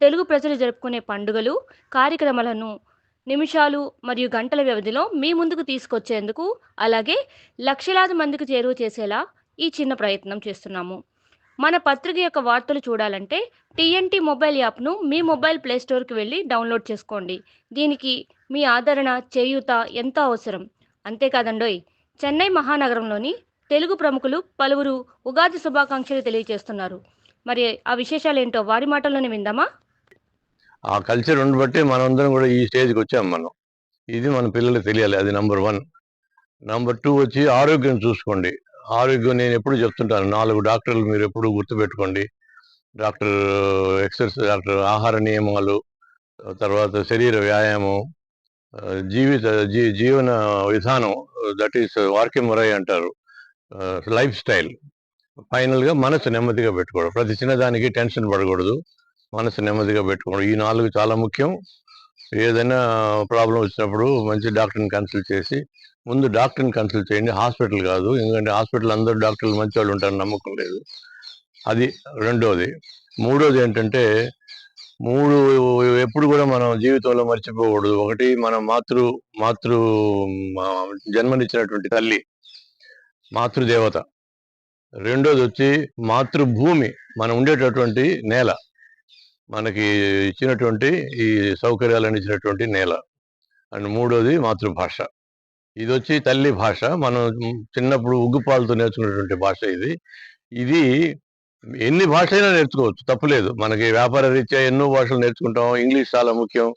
తెలుగు ప్రజలు జరుపుకునే పండుగలు కార్యక్రమాలను నిమిషాలు మరియు గంటల వ్యవధిలో మీ ముందుకు తీసుకొచ్చేందుకు అలాగే లక్షలాది మందికి చేరువ చేసేలా ఈ చిన్న ప్రయత్నం చేస్తున్నాము. మన పత్రిక యొక్క వార్తలు చూడాలంటే టీఎన్టీ మొబైల్ యాప్ను మీ మొబైల్ ప్లే స్టోర్కి వెళ్ళి డౌన్లోడ్ చేసుకోండి. దీనికి మీ ఆదరణ చేయూత ఎంతో అవసరం. అంతేకాదండోయ్ చెన్నై మహానగరంలోని తెలుగు ప్రముఖులు పలువురు ఉగాది శుభాకాంక్షలు తెలియజేస్తున్నారు. మరి ఆ విశేషాలు ఏంటో వారి మాటల్లోనే విందామా? ఆ కల్చర్ ఉండబట్టి మనందరం కూడా ఈ స్టేజ్కి వచ్చాం మనం. ఇది మన పిల్లలకు తెలియాలి అది నంబర్ వన్. నంబర్ టూ వచ్చి ఆరోగ్యం చూసుకోండి. ఆరోగ్యం నేను ఎప్పుడు చెప్తుంటాను నాలుగు డాక్టర్లు మీరు ఎప్పుడు గుర్తుపెట్టుకోండి. డాక్టర్ ఎక్సర్సైజ్ డాక్టర్ ఆహార నియమాలు తర్వాత శరీర వ్యాయామం జీవిత జీ జీవన విధానం దట్ ఈస్ వార్కిమొరై అంటారు. Life style. ఫైనల్గా మనసు నెమ్మదిగా పెట్టుకోవడం. ప్రతి చిన్నదానికి టెన్షన్ పడకూడదు. మనసు నెమ్మదిగా పెట్టుకోవడం. ఈ నాలుగు చాలా ముఖ్యం. ఏదైనా ప్రాబ్లం వచ్చినప్పుడు మంచి డాక్టర్ని కన్సల్ట్ చేసి ముందు డాక్టర్ని కన్సల్ట్ చేయండి. హాస్పిటల్ కాదు. ఎందుకంటే హాస్పిటల్ అందరూ డాక్టర్లు మంచి వాళ్ళు ఉంటారని నమ్మకం లేదు. అది రెండోది. మూడోది ఏంటంటే మూడు ఎప్పుడు కూడా మనం జీవితంలో మర్చిపోకూడదు. ఒకటి మన మాతృ మాతృ జన్మనిచ్చినటువంటి తల్లి మాతృదేవత. రెండోది వచ్చి మాతృభూమి. మనం ఉండేటటువంటి నేల. మనకి ఇచ్చినటువంటి ఈ సౌకర్యాలను ఇచ్చినటువంటి నేల. అండ్ మూడోది మాతృభాష. ఇది వచ్చి తల్లి భాష. మనం చిన్నప్పుడు ఉగ్గుపాలతో నేర్చుకున్నటువంటి భాష ఇది. ఇది ఎన్ని భాషైనా నేర్చుకోవచ్చు. తప్పులేదు. మనకి వ్యాపార రీత్యా ఎన్నో భాషలు నేర్చుకుంటాం. ఇంగ్లీష్ చాలా ముఖ్యం.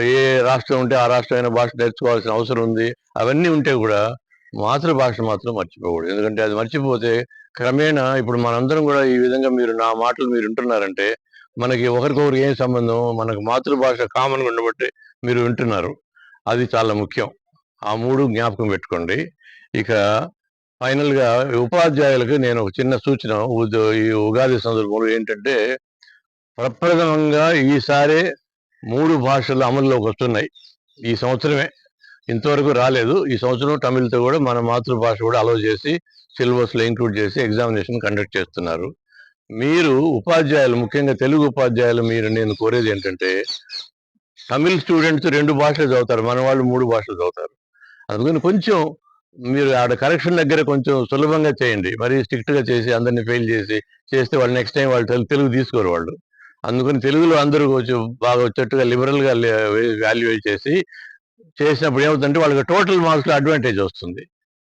ఏ రాష్ట్రం ఉంటే ఆ రాష్ట్రమైన భాష నేర్చుకోవాల్సిన అవసరం ఉంది. అవన్నీ ఉంటే కూడా మాతృభాష మాత్రం మర్చిపోకూడదు. ఎందుకంటే అది మర్చిపోతే క్రమేణా ఇప్పుడు మనందరం కూడా ఈ విధంగా మీరు నా మాటలు మీరు వింటున్నారంటే మనకి ఒకరికొకరికి ఏం సంబంధం? మనకు మాతృభాష కామన్గా ఉండబట్టి మీరు వింటున్నారు. అది చాలా ముఖ్యం. ఆ మూడు జ్ఞాపకం పెట్టుకోండి. ఇక ఫైనల్గా ఉపాధ్యాయులకు నేను ఒక చిన్న సూచన. ఈ ఉగాది సందర్భంలో ఏంటంటే ప్రప్రథమంగా ఈసారి మూడు భాషలు అమల్లోకి వస్తున్నాయి. ఈ సంవత్సరమే. ఇంతవరకు రాలేదు. ఈ సంవత్సరం తమిళ్తో కూడా మన మాతృభాష కూడా అలో చేసి సిలబస్లో ఇంక్లూడ్ చేసి ఎగ్జామినేషన్ కండక్ట్ చేస్తున్నారు. మీరు ఉపాధ్యాయులు ముఖ్యంగా తెలుగు ఉపాధ్యాయులు మీరు నేను కోరేది ఏంటంటే తమిళ్ స్టూడెంట్స్ రెండు భాషలు చదువుతారు మన వాళ్ళు మూడు భాషలు చదువుతారు. అందుకని కొంచెం మీరు ఆడ కరెక్షన్ దగ్గర కొంచెం సులభంగా చేయండి. మరి స్ట్రిక్ట్గా చేసి అందరిని ఫెయిల్ చేసి చేస్తే వాళ్ళు నెక్స్ట్ టైం వాళ్ళు తెలుగు తీసుకోరు వాళ్ళు. అందుకని తెలుగులో అందరూ కొంచెం బాగా వచ్చేట్టుగా లిబరల్గా వాల్యుయేట్ చేసి చేసినప్పుడు ఏమవుతుందంటే వాళ్ళకి టోటల్ మార్క్స్లో అడ్వాంటేజ్ వస్తుంది.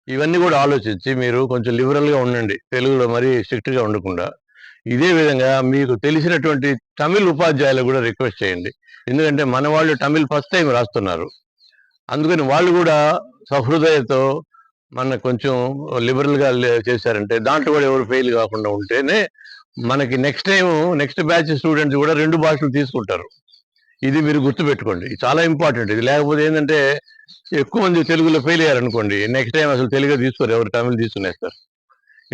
ఇవన్నీ కూడా ఆలోచించి మీరు కొంచెం లిబరల్గా ఉండండి. తెలుగులో మరీ స్ట్రిక్ట్గా ఉండకుండా. ఇదే విధంగా మీకు తెలిసినటువంటి తమిళ్ ఉపాధ్యాయులు కూడా రిక్వెస్ట్ చేయండి. ఎందుకంటే మన వాళ్ళు తమిళ్ ఫస్ట్ టైం రాస్తున్నారు. అందుకని వాళ్ళు కూడా సహృదయతో మన కొంచెం లిబరల్గా చేశారంటే దాంట్లో కూడా ఎవరు ఫెయిల్ కాకుండా ఉంటేనే మనకి next time next batch students కూడా రెండు భాషలు తీసుకుంటారు. ఇది మీరు గుర్తుపెట్టుకోండి. చాలా ఇంపార్టెంట్ ఇది లేకపోతే ఏంటంటే ఎక్కువ మంది తెలుగులో ఫెయిల్ అయ్యారనుకోండి నెక్స్ట్ టైం అసలు తెలుగు తీసుకోరు. ఎవరు తమిళ్ తీసుకునేస్తారు.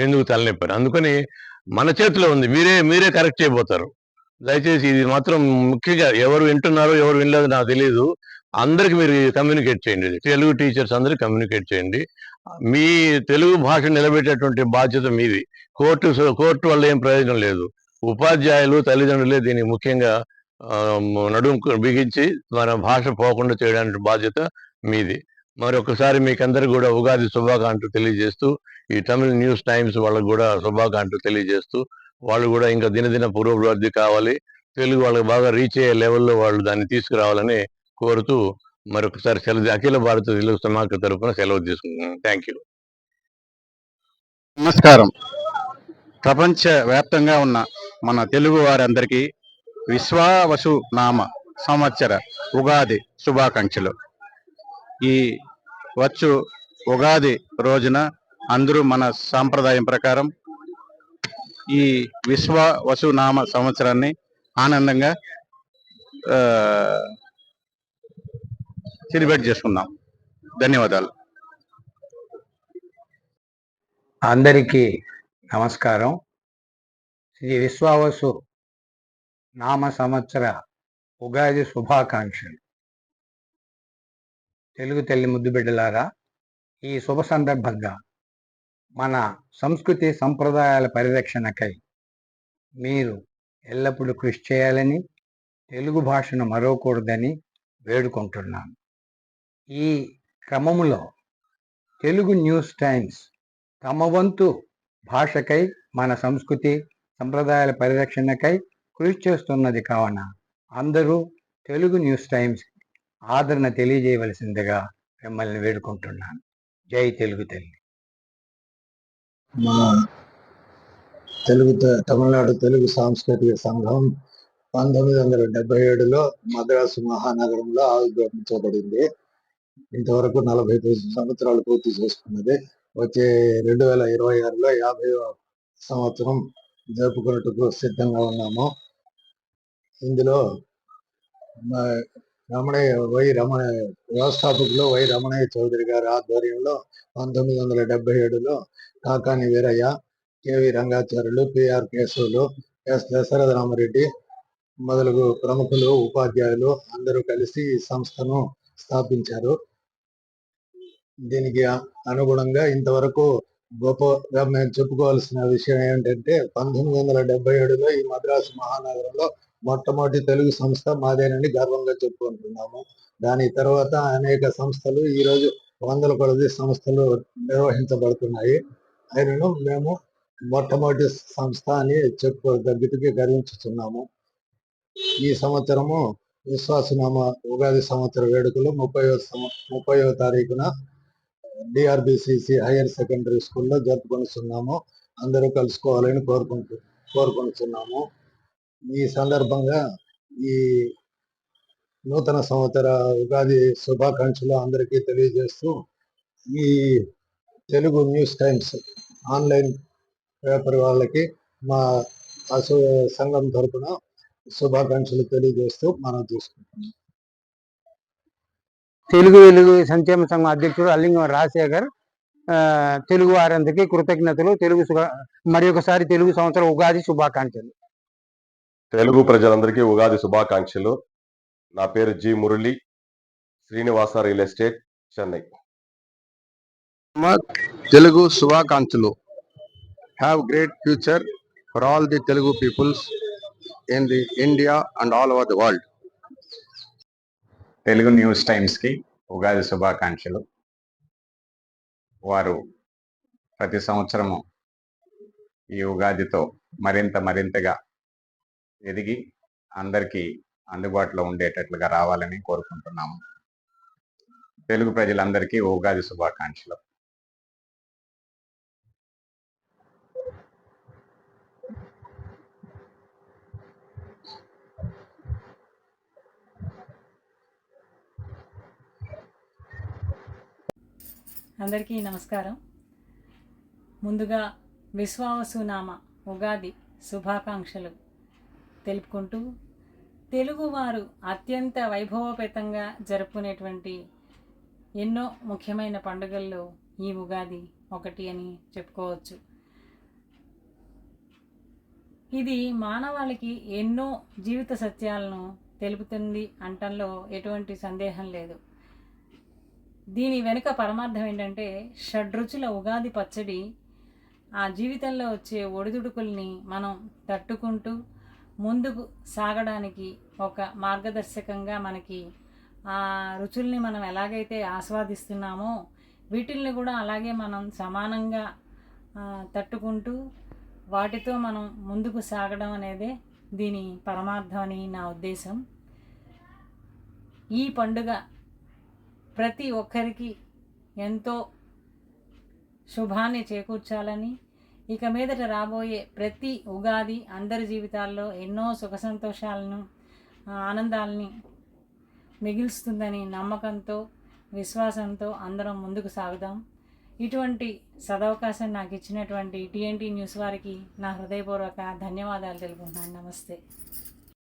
ఎందుకు తలనొప్పారు? అందుకని మన చేతిలో ఉంది. మీరే మీరే కరెక్ట్ చేయబోతారు. దయచేసి ఇది మాత్రం ముఖ్యంగా ఎవరు వింటున్నారో ఎవరు వినలేదో నాకు తెలియదు అందరికి మీరు కమ్యూనికేట్ చేయండి. తెలుగు టీచర్స్ అందరికి కమ్యూనికేట్ చేయండి. మీ తెలుగు భాష నిలబెట్టేటువంటి బాధ్యత మీది. కోర్టు కోర్టు వల్ల ఏం ప్రయోజనం లేదు. ఉపాధ్యాయులు తల్లిదండ్రులే దీన్ని ముఖ్యంగా నడుము బిగించి మన భాష పోకుండా చేయడానికి బాధ్యత మీది. మరొకసారి మీకు మీకందరికి కూడా ఉగాది శుభాకాంక్షలు తెలియజేస్తూ ఈ తమిళ న్యూస్ టైమ్స్ వాళ్ళకు కూడా శుభాకాంక్షలు తెలియజేస్తూ వాళ్ళు కూడా ఇంకా దినదిన పురోభివృద్ధి కావాలి తెలుగు వాళ్ళకి బాగా రీచ్ అయ్యే లెవెల్లో వాళ్ళు దాన్ని తీసుకురావాలని కోరుతూ మరొకసారి సెలవు అఖిల భారత తెలుగు సమాఖ్య తరపున సెలవు తీసుకుంటున్నాను. థ్యాంక్ యూ నమస్కారం. ప్రపంచ వ్యాప్తంగా ఉన్న మన తెలుగు వారందరికీ విశ్వావసు నామ సంవత్సర ఉగాది శుభాకాంక్షలు. ఈ వచ్చు ఉగాది రోజున అందరూ మన సాంప్రదాయం ప్రకారం ఈ విశ్వ వసునామ సంవత్సరాన్ని ఆనందంగా సెలబ్రేట్ చేసుకున్నాం ధన్యవాదాలు. అందరికీ నమస్కారం. శ్రీ విశ్వావసు నామ సంవత్సర ఉగాది శుభాకాంక్షలు. తెలుగు తల్లి ముద్దు బిడ్డలారా ఈ శుభ సందర్భంగా మన సంస్కృతి సంప్రదాయాల పరిరక్షణకై మీరు ఎల్లప్పుడూ కృషి చేయాలని తెలుగు భాషను మరవకూడదని వేడుకుంటున్నాను. ఈ క్రమములో తెలుగు న్యూస్ టైమ్స్ తమ వంతు భాషకై మన సంస్కృతి సంప్రదాయాల పరిరక్షణకై కృషి చేస్తున్నది కావున అందరూ తెలుగు న్యూస్ టైమ్స్ ఆదరణ తెలియజేయవలసిందిగా మిమ్మల్ని వేడుకుంటున్నాను. జై తెలుగు తల్లి. మన తెలుగు త- తమిళనాడు తెలుగు సాంస్కృతిక సంఘం పంతొమ్మిది వందల డెబ్బై ఏడులో మద్రాసు మహానగరంలో ఆవిర్భవించబడింది. ఇంతవరకు నలభై తొమ్మిది సంవత్సరాలు పూర్తి చేసుకున్నది. వచ్చే రెండు వేల ఇరవై ఆరులో యాభై సంవత్సరం జరుపుకున్నట్టుకు సిద్ధంగా ఉన్నాము. ఇందులో రమణయ్య వై రమణ వ్యవస్థాపకులు వై రమణయ్య చౌదరి గారి ఆధ్వర్యంలో పంతొమ్మిది వందల డెబ్బై ఏడులో Kakani Veerayya K V Rangacharyulu P R Keshavulu S Dasaratha Rama Reddy మొదలగు ప్రముఖులు ఉపాధ్యాయులు అందరూ కలిసి ఈ సంస్థను స్థాపించారు. దీనికి అనుగుణంగా ఇంతవరకు గొప్పగా మేము చెప్పుకోవాల్సిన విషయం ఏంటంటే పంతొమ్మిది వందల డెబ్బై ఏడులో ఈ మద్రాసు మహానగరంలో మొట్టమొదటి తెలుగు సంస్థ మాదేనని గర్వంగా చెప్పుకుంటున్నాము. దాని తర్వాత అనేక సంస్థలు ఈరోజు వందల కొలది సంస్థలు నిర్వహించబడుతున్నాయి. ఆయనను మేము మొట్టమొదటి సంస్థ అని చెప్పుకోదగ్గటికి గర్వించుతున్నాము ఈ సంవత్సరము విశ్వాసనామ ఉగాది సంవత్సర వేడుకలు ముప్పై ముప్పైవ తారీఖున డిఆర్బిసిసి హైయర్ సెకండరీ స్కూల్లో జరుపుకొనిస్తున్నాము అందరూ కలుసుకోవాలని కోరుకుంటు కోరుకుంటున్నాము ఈ సందర్భంగా ఈ నూతన సంవత్సర ఉగాది శుభాకాంక్షలు అందరికీ తెలియజేస్తూ ఈ Telugu news times online paper వాళ్ళకి మా అసో సంఘం తరఫున శుభాకాంక్షలు తెలియజేస్తూ మనం తీసుకుంటాం తెలుగు వెలుగు సంక్షేమ సంఘం అధ్యక్షుడు అల్లింగం రాజశేఖర్ తెలుగు వారందరికీ కృతజ్ఞతలు. తెలుగు మరి ఒకసారి తెలుగు సంవత్సరం ఉగాది శుభాకాంక్షలు. తెలుగు ప్రజలందరికీ ఉగాది శుభాకాంక్షలు. నా పేరు G Murali Srinivasa real estate Chennai. Telugu శుభాకాంక్షలు. Have great future for all the Telugu peoples in the India and all over the world Telugu news టైమ్స్కి Ugadi శుభాకాంక్షలు. వారు ప్రతి సంవత్సరము ఈ ఉగాదితో మరింత మరింతగా ఎదిగి అందరికీ అందుబాటులో ఉండేటట్లుగా రావాలని కోరుకుంటున్నాము. తెలుగు ప్రజలందరికీ ఉగాది శుభాకాంక్షలు. అందరికీ నమస్కారం. ముందుగా విశ్వావసునామ ఉగాది శుభాకాంక్షలు. తెలుపుకుంటూ తెలుగువారు అత్యంత వైభవపేతంగా జరుపుకునేటువంటి ఎన్నో ముఖ్యమైన పండుగల్లో ఈ ఉగాది ఒకటి అని చెప్పుకోవచ్చు. ఇది మానవాళికి ఎన్నో జీవిత సత్యాలను తెలుపుతుంది అంటంలో ఎటువంటి సందేహం లేదు. దీని వెనుక పరమార్థం ఏంటంటే షడ్రుచుల ఉగాది పచ్చడి ఆ జీవితంలో వచ్చే ఒడిదుడుకుల్ని మనం తట్టుకుంటూ ముందుకు సాగడానికి ఒక మార్గదర్శకంగా మనకి ఆ రుచుల్ని మనం ఎలాగైతే ఆస్వాదిస్తున్నామో వీటిల్ని కూడా అలాగే మనం సమానంగా తట్టుకుంటూ వాటితో మనం ముందుకు సాగడం అనేదే దీని పరమార్థం అని నా ఉద్దేశం. ఈ పండుగ ప్రతి ఒక్కరికి ఎంతో శుభాన్ని చేకూర్చాలని ఇక మీదట రాబోయే ప్రతి ఉగాది అందరి జీవితాల్లో ఎన్నో సుఖ సంతోషాలను ఆనందాలని మిగిల్స్తుందని నమ్మకంతో విశ్వాసంతో అందరం ముందుకు సాగుదాం. ఇటువంటి సదవకాశం నాకు ఇచ్చినటువంటి టీఎన్టీ న్యూస్ వారికి నా హృదయపూర్వక ధన్యవాదాలు తెలుపుతున్నాను నమస్తే.